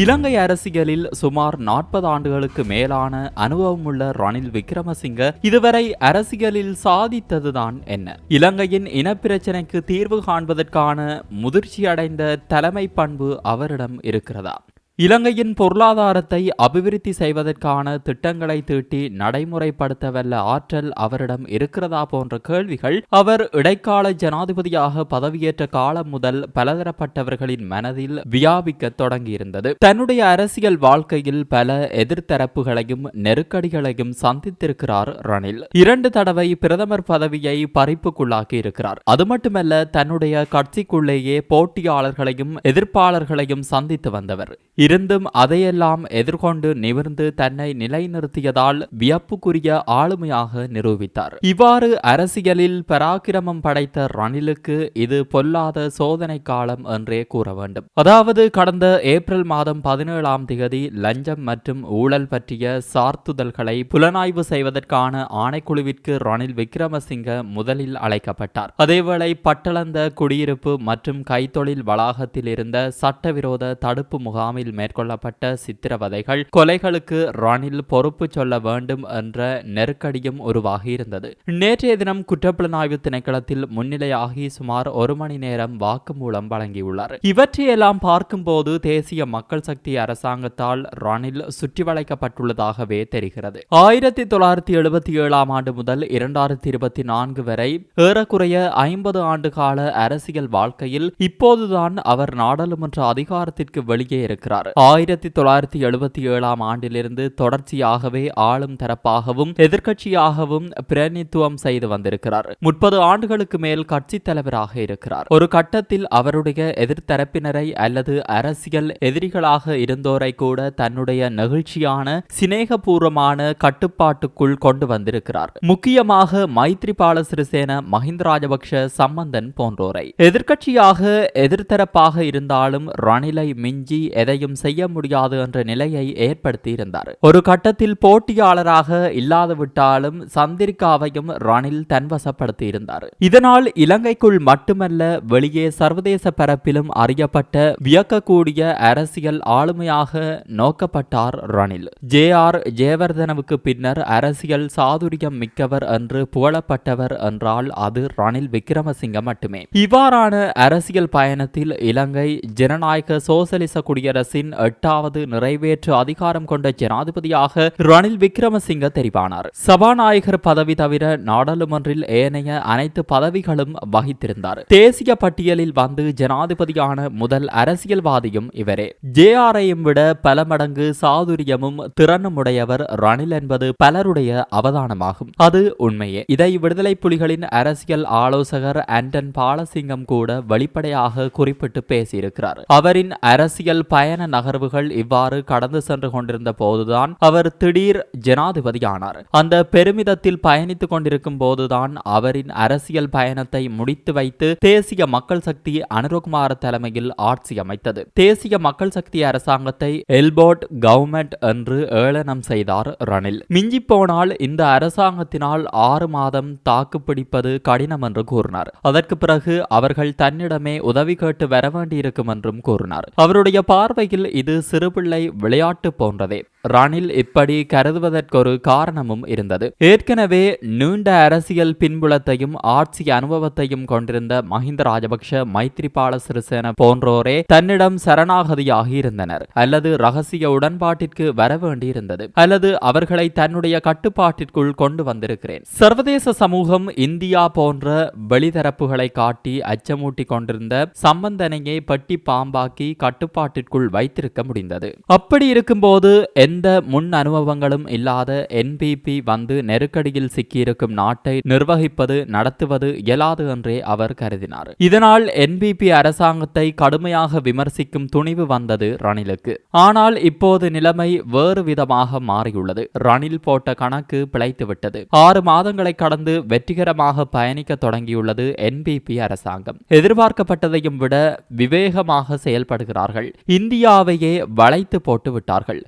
இலங்கை அரசியலில் சுமார் நாற்பது ஆண்டுகளுக்கு மேலான அனுபவமுள்ள ரணில் விக்ரமசிங்க இதுவரை அரசியலில் சாதித்ததுதான் என்ன? இலங்கையின் இனப்பிரச்சினைக்கு தீர்வு காண்பதற்கான முதிர்ச்சியடைந்த தலைமை பண்பு அவரிடம் இருக்கிறதா? இலங்கையின் பொருளாதாரத்தை அபிவிருத்தி செய்வதற்கான திட்டங்களை தீட்டி நடைமுறைப்படுத்த வல்ல ஆற்றல் அவரிடம் இருக்கிறதா போன்ற கேள்விகள் அவர் இடைக்கால ஜனாதிபதியாக பதவியேற்ற காலம் முதல் பலதரப்பட்டவர்களின் மனதில் வியாபிக்க தொடங்கியிருந்தது. தன்னுடைய அரசியல் வாழ்க்கையில் பல எதிர்த்தரப்புகளையும் நெருக்கடிகளையும் சந்தித்திருக்கிறார் ரணில். இரண்டு தடவை பிரதமர் பதவியை பறிப்புக்குள்ளாக்கி இருக்கிறார் அது மட்டுமல்ல தன்னுடைய கட்சிக்குள்ளேயே போட்டியாளர்களையும் எதிர்ப்பாளர்களையும் சந்தித்து வந்தவர். இருந்தும் அதையெல்லாம் எதிர்கொண்டு நிமிர்ந்து தன்னை நிலைநிறுத்தியதால் வியப்புக்குரிய ஆளுமையாக நிரூபித்தார். இவ்வாறு அரசியலில் பராக்கிரமம் படைத்த ரணிலுக்கு இது பொல்லாத சோதனை காலம் என்றே கூற வேண்டும். அதாவது கடந்த ஏப்ரல் மாதம் பதினேழாம் திகதி லஞ்சம் மற்றும் ஊழல் பற்றிய சார்த்துதல்களை புலனாய்வு செய்வதற்கான ஆணைக்குழுவிற்கு ரணில் விக்ரமசிங்க முதலில் அழைக்கப்பட்டார். அதேவேளை பட்டளந்த குடியிருப்பு மற்றும் கைத்தொழில் வளாகத்தில் இருந்த சட்டவிரோத தடுப்பு முகாமில் மேற்கொள்ளப்பட்ட சித்திரவதைகள் கொலைகளுக்கு ரணில் பொறுப்பு சொல்ல வேண்டும் என்ற நெருக்கடியும் உருவாகியிருந்தது. நேற்றைய தினம் குற்றப்புலனாய்வு திணைக்களத்தில் முன்னிலையாகி சுமார் ஒரு மணி நேரம் வாக்குமூலம் வழங்கியுள்ளார். இவற்றையெல்லாம் பார்க்கும்போது தேசிய மக்கள் சக்தி அரசாங்கத்தால் ரணில் சுற்றி வளைக்கப்பட்டுள்ளதாகவே தெரிகிறது. ஆயிரத்தி தொள்ளாயிரத்தி எழுபத்தி ஏழாம் ஆண்டு முதல் இரண்டாயிரத்தி இருபத்தி நான்கு வரை ஏறக்குறைய ஐம்பது ஆண்டு கால அரசியல் வாழ்க்கையில் இப்போதுதான் அவர் நாடாளுமன்ற அதிகாரத்திற்கு வெளியே இருக்கிறார். ஆயிரத்தி தொள்ளாயிரத்தி எழுபத்தி ஏழாம் ஆண்டிலிருந்து தொடர்ச்சியாகவே ஆளும் தரப்பாகவும் எதிர்க்கட்சியாகவும் பிரதிநித்துவம் செய்து வந்திருக்கிறார். முப்பது ஆண்டுகளுக்கு மேல் கட்சி தலைவராக இருக்கிறார். ஒரு கட்டத்தில் அவருடைய எதிர்த்தரப்பினரை அல்லது அரசியல் எதிரிகளாக இருந்தோரை கூட தன்னுடைய நெகிழ்ச்சியான சிநேகபூர்வமான கட்டுப்பாட்டுக்குள் கொண்டு வந்திருக்கிறார். முக்கியமாக மைத்ரிபால சிறிசேன மஹிந்த ராஜபக்ஷ சம்பந்தன் போன்றோரை. எதிர்க்கட்சியாக எதிர்த்தரப்பாக இருந்தாலும் ரணிலை மிஞ்சி எதையும் செய்ய முடியாது என்ற நிலையை ஏற்படுத்தியிருந்தார். ஒரு கட்டத்தில் போட்டியாளராக இல்லாதுவிட்டாலும் சந்திரிகாவையும் ரணில் தன்வசப்படுத்தியிருந்தார். இதனால் இலங்கைக்குள் மட்டுமல்ல வெளியே சர்வதேச பரப்பிலும் அறியப்பட்ட வியக்கக்கூடிய அரசியல் ஆளுமையாக நோக்கப்பட்டார் ரணில். ஜே ஆர் ஜெயவர்தனவுக்கு பின்னர் அரசியல் சாதுரியம் மிக்கவர் என்று புகழப்பட்டவர் என்றால் அது ரணில் விக்ரமசிங்க மட்டுமே. இவ்வாறான அரசியல் பயணத்தில் இலங்கை ஜனநாயக சோசலிச குடியரசு அரசின் எட்டாவது நிறைவேற்று அதிகாரம் கொண்ட ஜனாதிபதியாக ரணில் விக்ரமசிங்க தெரிவானார். சபாநாயகர் பதவி தவிர நாடாளுமன்றில் ஏனைய அனைத்து பதவிகளும் வகித்திருந்தார். தேசிய பட்டியலில் வந்து ஜனாதிபதியான முதல் அரசியல்வாதியும் இவரே. ஜே ஆரையும் விட பல மடங்கு சாதுரியமும் திறனுமுடையவர் ரணில் என்பது பலருடைய அவதானமாகும். அது உண்மையே. இதை விடுதலை புலிகளின் அரசியல் ஆலோசகர் ஆண்டன் பாலசிங்கம் கூட வெளிப்படையாக குறிப்பிட்டு பேசியிருக்கிறார். அவரின் அரசியல் பயண நகர்வுகள் இவ்வாறு கடந்து சென்று கொண்டிருந்த போதுதான் அவர் திடீர் ஜனாதிபதியானார். அந்த பெருமிதத்தில் பயணித்துக் கொண்டிருக்கும் போதுதான் அவரின் அரசியல் பயணத்தை முடித்து வைத்து தேசிய மக்கள் சக்தி அனுரகுமார தலைமையில் ஆட்சி அமைத்தது. தேசிய மக்கள் சக்தி அரசாங்கத்தை எல்போர்ட் கவர்மெண்ட் என்று ஏளனம் செய்தார் ரணில். மிஞ்சி போனால் இந்த அரசாங்கத்தினால் ஆறு மாதம் தாக்கு பிடிப்பது கடினம் என்று கூறினார். அதற்கு பிறகு அவர்கள் தன்னிடமே உதவி கேட்டு வர வேண்டியிருக்கும் என்றும் கூறினார். அவருடைய பார்வையில் இது சிறுபிள்ளை விளையாட்டு போன்றதே. ரணில் இப்படி கருதுவதற்கொரு காரணமும் இருந்தது. ஏற்கனவே நீண்ட அரசியல் பின்புலத்தையும் ஆட்சி அனுபவத்தையும் கொண்டிருந்த மஹிந்த ராஜபக்ஷ மைத்ரிபால சிறிசேன போன்றோரே தன்னிடம் சரணாகதியாகி இருந்தனர். அல்லது ரகசிய உடன்பாட்டிற்கு வர வேண்டியிருந்தது அல்லது அவர்களை தன்னுடைய கட்டுப்பாட்டிற்குள் கொண்டு வந்திருக்கிறேன். சர்வதேச சமூகம் இந்தியா போன்ற வெளிதரப்புகளை காட்டி அச்சமூட்டி கொண்டிருந்த சம்பந்தனையை பட்டி பாம்பாக்கி கட்டுப்பாட்டிற்குள் வைத்திருக்க முடிந்தது. அப்படி இருக்கும்போது எந்த முன் அனுபவங்களும் இல்லாத என்பிபி வந்து நெருக்கடியில் சிக்கியிருக்கும் நாட்டை நிர்வகிப்பது நடத்துவது இயலாது என்றே அவர் கருதினார். இதனால் என்பிபி அரசாங்கத்தை கடுமையாக விமர்சிக்கும் துணிவு வந்தது ரணிலுக்கு. ஆனால் இப்போது நிலைமை வேறு விதமாக மாறியுள்ளது. ரணில் போட்ட கணக்கு பிழைத்துவிட்டது ஆறு மாதங்களை கடந்து வெற்றிகரமாக பயணிக்க தொடங்கியுள்ளது என்பிபி அரசாங்கம். எதிர்பார்க்கப்பட்டதையும் விட விவேகமாக செயல்படுகிறார்கள். இந்தியாவையே வளைத்து போட்டு விட்டார்கள்.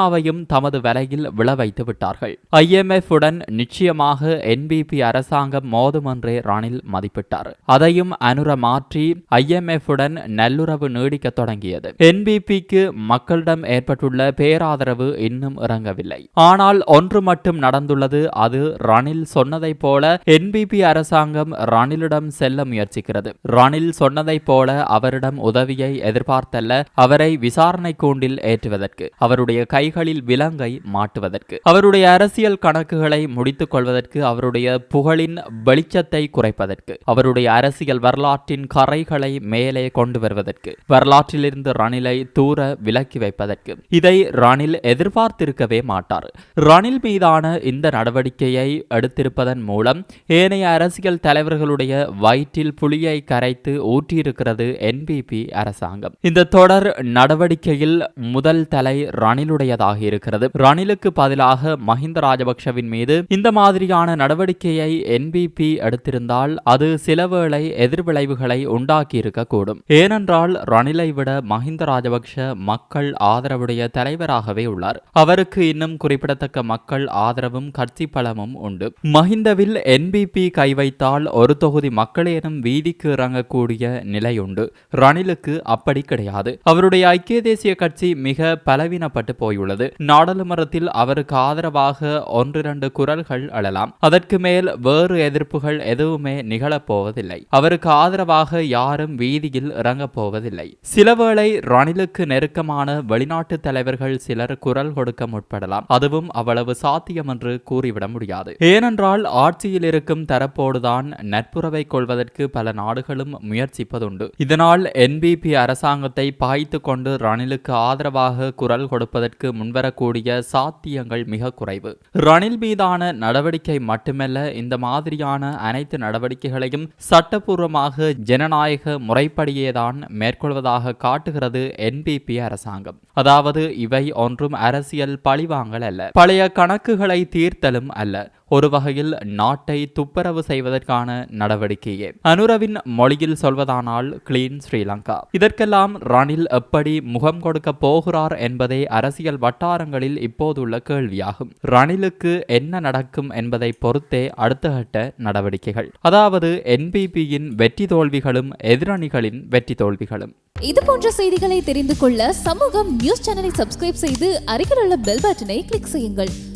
சீனாவையும் தமது வலையில் விழ வைத்து விட்டார்கள் ஐஎம்எஃப் உடன் நிச்சயமாக என்பிபி அரசாங்கம் மோதும் என்றே ரணில் மதிப்பிட்டார். அதையும் அனுர மாற்றி ஐஎம்எஃப் உடன் நல்லுறவு நீடிக்க தொடங்கியது. என்பிபிக்கு மக்களிடம் ஏற்பட்டுள்ள பேராதரவு இன்னும் இறங்கவில்லை. ஆனால் ஒன்று மட்டும் நடந்துள்ளது அது ரணில் சொன்னதைப் போல என்பிபி அரசாங்கம் ரணிலிடம் செல்ல முயற்சிக்கிறது. ரணில் சொன்னதைப் போல அவரிடம் உதவியை எதிர்பார்த்தல்ல அவரை விசாரணை கூண்டில் ஏற்றுவதற்கு. அவருடைய கை கைகளில் விலங்கை மாட்டுவதற்கு அவருடைய அரசியல் கணக்குகளை முடித்துக் கொள்வதற்கு அவருடைய புகழின் வெளிச்சத்தை குறைப்பதற்கு அவருடைய அரசியல் வரலாற்றின் கரைகளை மேலே கொண்டு வருவதற்கு வரலாற்றிலிருந்து ரணிலை தூர விலக்கி வைப்பதற்கு இதை ரணில் எதிர்பார்த்திருக்கவே மாட்டார். ரணில் மீதான இந்த நடவடிக்கையை எடுத்திருப்பதன் மூலம் ஏனைய அரசியல் தலைவர்களுடைய வயிற்றில் புலியை கரைத்து ஊற்றியிருக்கிறது என்பிபி அரசாங்கம். இந்த தொடர் நடவடிக்கையில் முதல் தலை ரணிலுடையதாக இருக்கிறது. ரணிலுக்கு பதிலாக மஹிந்த ராஜபக்ஷவின் மீது இந்த மாதிரியான நடவடிக்கையை என்பிபி எடுத்திருந்தால் அது சிலவேளை எதிர்விளைவுகளை உண்டாக்கி இருக்கக்கூடும் ஏனென்றால் ரணிலை விட மஹிந்த ராஜபக்ஷ மக்கள் ஆதரவுடைய தலைவராகவே உள்ளார். அவருக்கு இன்னும் குறிப்பிடத்தக்க மக்கள் ஆதரவும் கட்சி பலமும் உண்டு. மஹிந்தவில் என்பிபி கை வைத்தால் ஒரு தொகுதி மக்களேனும் வீதிக்கு இறங்கக்கூடிய நிலை உண்டு. ரணிலுக்கு அப்படி கிடையாது. அவருடைய ஐக்கிய தேசிய கட்சி மிக பலவீனப்பட்டு போயுள்ளது. நாடாளுமன்றத்தில் அவருக்கு ஆதரவாக ஒன்றிரண்டு குரல்கள் அழலாம். அதற்கு மேல் வேறு எதிர்ப்புகள் எதுவுமே நிகழப்போவதில்லை அவருக்கு ஆதரவாக யாரும் வீதியில் இறங்கப் போவதில்லை. சிலவேளை ரணிலுக்கு நெருக்கமான வெளிநாட்டு தலைவர்கள் சிலர் குரல் கொடுக்க முற்படலாம். அதுவும் அவ்வளவு சாத்தியம் என்று கூறிவிட முடியாது. ஏனென்றால் ஆட்சியில் இருக்கும் தரப்போடுதான் நட்புறவை கொள்வதற்கு பல நாடுகளும் முயற்சிப்பதுண்டு. இதனால் என்பிபி அரசாங்கத்தை பாய்த்து கொண்டு ரணிலுக்கு ஆதரவாக குரல் கொடுப்பதற்கு முன்வரக்கூடிய சாத்தியங்கள் மிக குறைவு. ரணில் மீதான நடவடிக்கை மட்டுமல்ல இந்த மாதிரியான அனைத்து நடவடிக்கைகளையும் சட்டப்பூர்வமாக ஜனநாயக முறைப்படியேதான் மேற்கொள்வதாக காட்டுகிறது என்பிபி அரசாங்கம். அதாவது இவை ஒன்றும் அரசியல் பழிவாங்கல் அல்ல. பழைய கணக்குகளை தீர்த்தலும் அல்ல. ஒரு வகையில் நாட்டை துப்புரவு செய்வதற்கான நடவடிக்கையே. அனுரவின் மொழியில் சொல்வதானால் கிளீன் ஸ்ரீலங்கா. இதற்கெல்லாம் ரணில் எப்படி முகம் கொடுக்க போகிறார் என்பதே அரசியல் வட்டாரங்களில் இப்போதுள்ள கேள்வியாகும். ரணிலுக்கு என்ன நடக்கும் என்பதை பொறுத்தே அடுத்த கட்ட நடவடிக்கைகள். அதாவது என்பிபியின் வெற்றி தோல்விகளும் எதிரணிகளின் வெற்றி தோல்விகளும். இது போன்ற செய்திகளை தெரிந்து கொள்ள சமூகம் நியூஸ் சேனலை சப்ஸ்கிரைப் செய்து அருகில் உள்ள பெல் பட்டனை கிளிக் செய்யுங்கள்.